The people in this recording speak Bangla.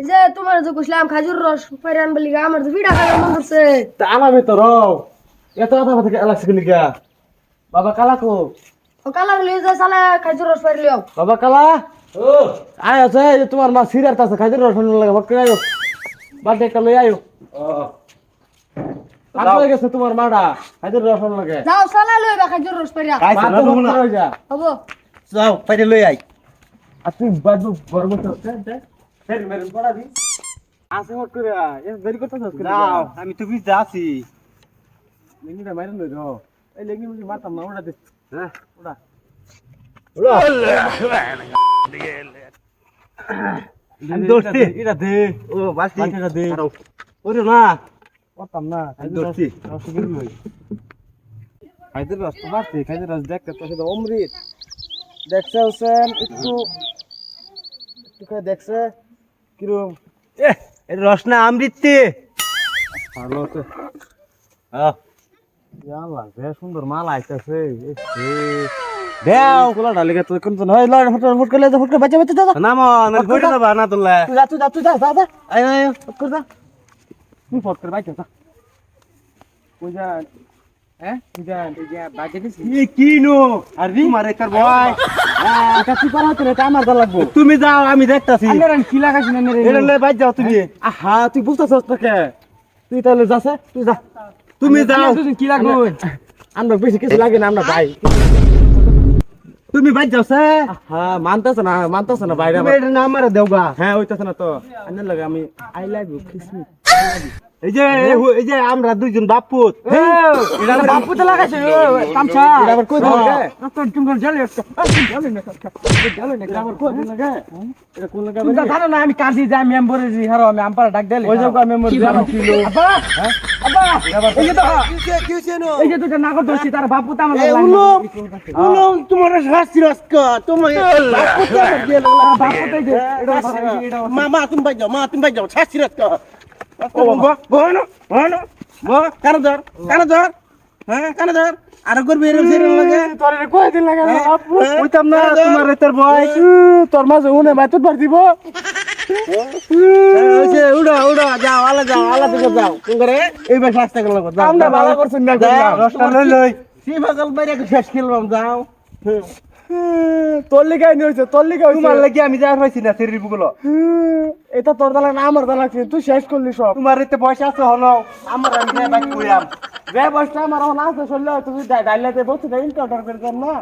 এই যে তোমার যে কইছিলাম খাজুর রস পাইরে আনবে লিগা আমার তো বিড়া খাওয়ার মন করছে তা আমার ভিতর এত কথা কথা লাগছে কি লিগা বাবা কালা কো? ও কালা গলি যে সালে খাজুর রস পাইরে লিও। বাবা কালা? ও। আয় আছে যে তোমার মা সিরিয়ার আছে খাইতে রসন লাগে ভটকে আয়ো। একটা লই আয়ো। হয়ে গেছে তোমার মাডা খাইতে রসন লাগে। যাও সালা লইবা খাজুর রস পাইরা বাদ। হব। যাও পাইরে লই আই আর তুই বাজু গরম তো ফের মেরে পড়া দি। আসে হট করে এ দেরি করতেছ যাও আমি তো বুঝতে আছি। লেঙ্গিটা মাইরে লই রো এই লেঙ্গি মুজি মারতাম না ওটা দে। হ্যাঁ। ওটা আমি দৌড়ছি। এটা দে। ও বাসি। বাটিটা দে। ওরে না। করতাম না। আমি দৌড়ছি। খাইতে রস তো বাড়ছে খাইতে রস দেখতে তো সেটা অমৃত। দেখছে হোসেন একটু একটু দেখছে। কিরম এ এ রস না আমৃত্যে ভালো হ্যাঁ ইয়াল্লা বেশ সুন্দর মাল আইতাছে দেও কোলা ডালে গে তুই কোন তো নয় লড় ফট ফট করে ফট বাচ্চা দাদা না মা না বানা তোলা তুই যা তুই যা তুই যা যা যা আয় আয় ফট করে যা তুই ফট করে বাচ্চা যা কই যা হ্যাঁ? তুই যা তুই যা বাচ্চা দিস এ কি নো? আর রি? মারে তোর ভাই এটা তুই পারা হতে এটা আমার দা লাগবো। তুমি যাও আমি দেখতাছি। যাও তুমি। আহা তুই বুঝতেছস তো কে তুই তাহলে যাছে তুই যা। তুমি যাও। কি লাগবে? আমরা বেশি কিছু লাগে না আমরা ভাই। তুমি বাজ যাও সে। হ্যাঁ মানতেছে না মানতেছে না বাইরে না আমারে। দেওগা। হ্যাঁ ওইতাছে না তো। আন্নের লাগে আমি আই লাভ ইউ কিসমিস এই যে এই যে আমরা দুইজন বাপুত। এটা বাপু তো লাগাইছে কামছা এটা আবার কই দিল? তোর তুমি জানি একটা জানি না না কই দিল এটা কোন লাগে তুমি জানো না আমি কাজি যাই মেম্বারে জি হারো আমি আম্পার ডাক দিলে ওই জায়গা মেম্বার জি আমি ছিল আব্বা! আব্বা! এই যে তো কি হইছে নো এই যে নাগর তার বাপু তো আমার এ উলো উলো তোমার শাস্তি রাস্কা তুমি বাপুত আমার দিয়ে বাপু তো এই যে এটা এটা মা মা তুমি বাজ যাও মা তুমি বাজ যাও শাস্তি রাস্কা কানে ধর কানে ধর। হ্যাঁ কানে ধর। আর করবি এরকম সেরকম লাগে। তোর কই দিল লাগে কইতাম না তোমার তোর বয় তোর মাঝে উনে মাই তোর দিব। ওইছে উড়ো উড়ো যাও আলা যাও আলা থেকে যাও। করে এইবার শাস্তি করল যাও আমরা ভালো করছেন না রসটা লই লই। সি পাগল বাইরে শেষ খেলবাম যাও। তোর লিগাই নিয়েছে তোর লিগাই তোমার লাগি আমি যার পাইছি না বুগুলো এটা তোর দালা না আমার দালা তুই শেষ করলি সব। তোমার এতে আছে হলো আমার আমি বাইক যে আমার এখন আছে চললে তুই ডাইলাতে বসে ইনকাউন্টার করে না।